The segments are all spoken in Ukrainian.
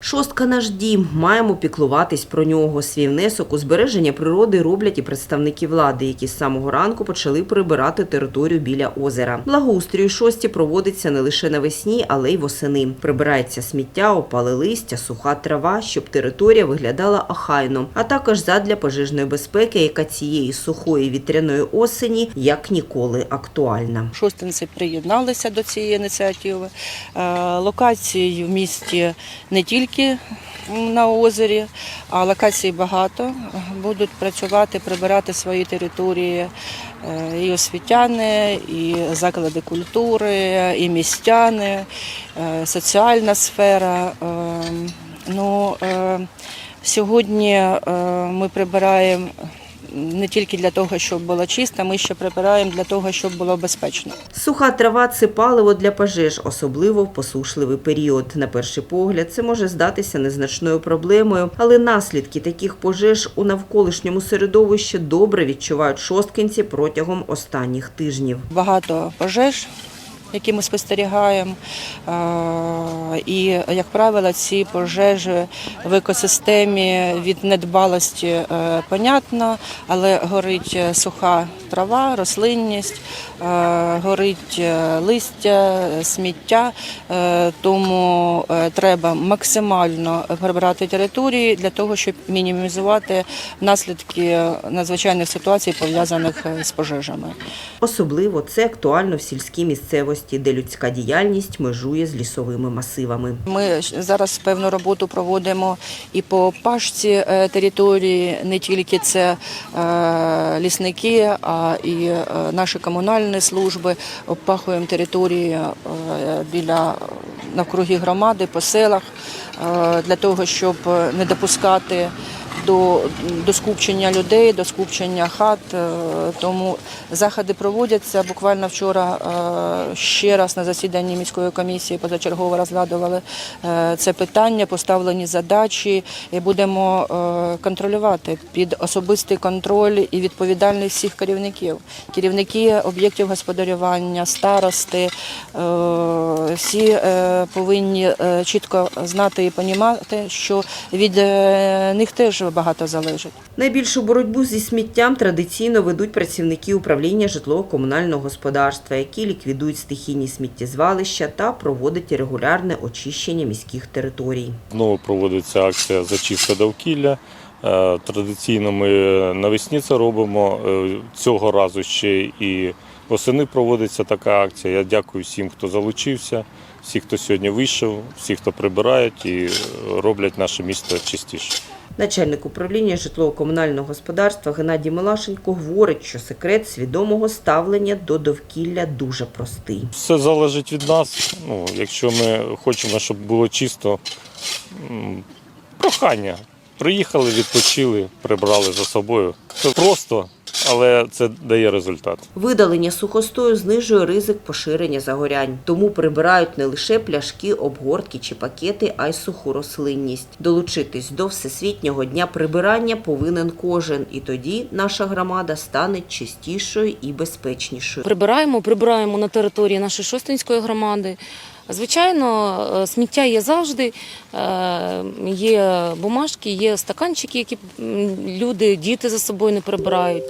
Шостка наш дім. Маємо піклуватись про нього. Свій внесок у збереження природи роблять і представники влади, які з самого ранку почали прибирати територію біля озера. Благоустрій шості проводиться не лише навесні, але й восени. Прибирається сміття, опали листя, суха трава, щоб територія виглядала охайно, а також задля пожежної безпеки, яка цієї сухої вітряної осені як ніколи актуальна. Шостинці приєдналися до цієї ініціативи. Е, Локацій в місті не тільки на озері, а локацій багато. Будуть працювати, прибирати свої території е, і освітяни, і заклади культури, і містяни, е, соціальна сфера. Е, Ну, е, сьогодні ми прибираємо не тільки для того, щоб було чисто, ми ще прибираємо для того, щоб було безпечно. Суха трава це паливо для пожеж, особливо в посушливий період. На перший погляд, це може здатися незначною проблемою, але наслідки таких пожеж у навколишньому середовищі добре відчувають шосткинці протягом останніх тижнів. Багато пожеж, які ми спостерігаємо. І, як правило, ці пожежі в екосистемі від недбалості е, понятно, але горить е, суха трава, рослинність, е, горить листя, сміття. Тому треба максимально прибирати території для того, щоб мінімізувати наслідки надзвичайних ситуацій, пов'язаних з пожежами. Особливо це актуально в сільській місцевості, де людська діяльність межує з лісовими масивами. Ми зараз певну роботу проводимо і по пашці е, території, не тільки це е, лісники, а і е, наші комунальні служби обпахуємо території біля навкруги громади, по селах для того, щоб не допускати. До, до скупчення людей, до скупчення хат, Е, тому заходи проводяться. Буквально вчора е, ще раз на засіданні міської комісії позачергово розглядували е, це питання, поставлені задачі і будемо контролювати під особистий контроль і відповідальність всіх керівників. Керівники об'єктів господарювання, старости, всі повинні чітко знати і розуміти, що від них теж багато залежить. Найбільшу боротьбу зі сміттям традиційно ведуть працівники управління житлово-комунального господарства, які ліквідують стихійні сміттєзвалища та проводять регулярне очищення міських територій. Знову проводиться акція зачистка довкілля. Е, Традиційно ми навесні це робимо. Е, Цього разу ще і восени проводиться така акція. Я дякую всім, хто залучився, всі, хто сьогодні вийшов, всі, хто прибирають і е, роблять наше місто чистіше. Начальник управління житлово-комунального господарства Геннадій Милашенко говорить, що секрет свідомого ставлення до довкілля дуже простий. Все залежить від нас. Ну, якщо ми хочемо, щоб було чисто, прохання. Приїхали, відпочили, прибрали за собою. Це просто, але це дає результат. Видалення сухостою знижує ризик поширення загорянь, тому прибирають не лише пляшки, обгортки чи пакети, а й суху рослинність. Долучитись до всесвітнього дня прибирання повинен кожен, і тоді наша громада стане чистішою і безпечнішою. Прибираємо, прибираємо на території нашої Шостинської громади. Звичайно, е, сміття є завжди, е, є бумажки, є стаканчики, які люди, діти за собою не прибирають.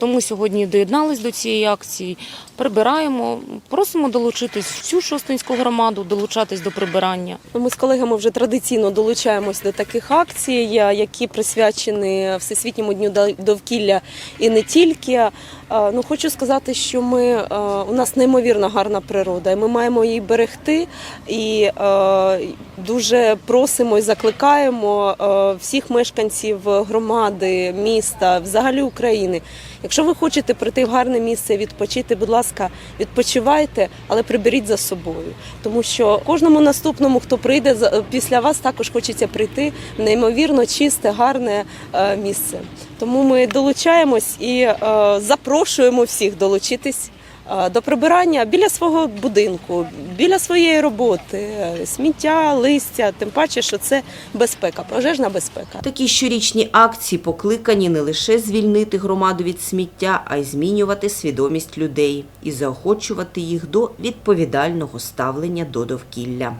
Тому сьогодні доєднались до цієї акції. Прибираємо, просимо долучитись всю Шостинську громаду, долучатись до прибирання. Ми з колегами вже традиційно долучаємось до таких акцій, які присвячені Всесвітньому дню дов- довкілля і не тільки. Е, Ну, хочу сказати, що ми, у нас неймовірно гарна природа, і ми маємо її берегти. І е, дуже просимо і закликаємо е, всіх мешканців громади, міста, взагалі України. Якщо ви хочете прийти в гарне місце, відпочити, будь ласка, відпочивайте, але приберіть за собою. Тому що кожному наступному, хто прийде після вас, також хочеться прийти в неймовірно чисте, гарне е, місце. Тому ми долучаємось і запрошуємо всіх долучитись. Е, До прибирання біля свого будинку, біля своєї роботи, е, сміття, листя, тим паче, що це безпека, пожежна безпека. Такі щорічні акції покликані не лише звільнити громаду від сміття, а й змінювати свідомість людей і заохочувати їх до відповідального ставлення до довкілля.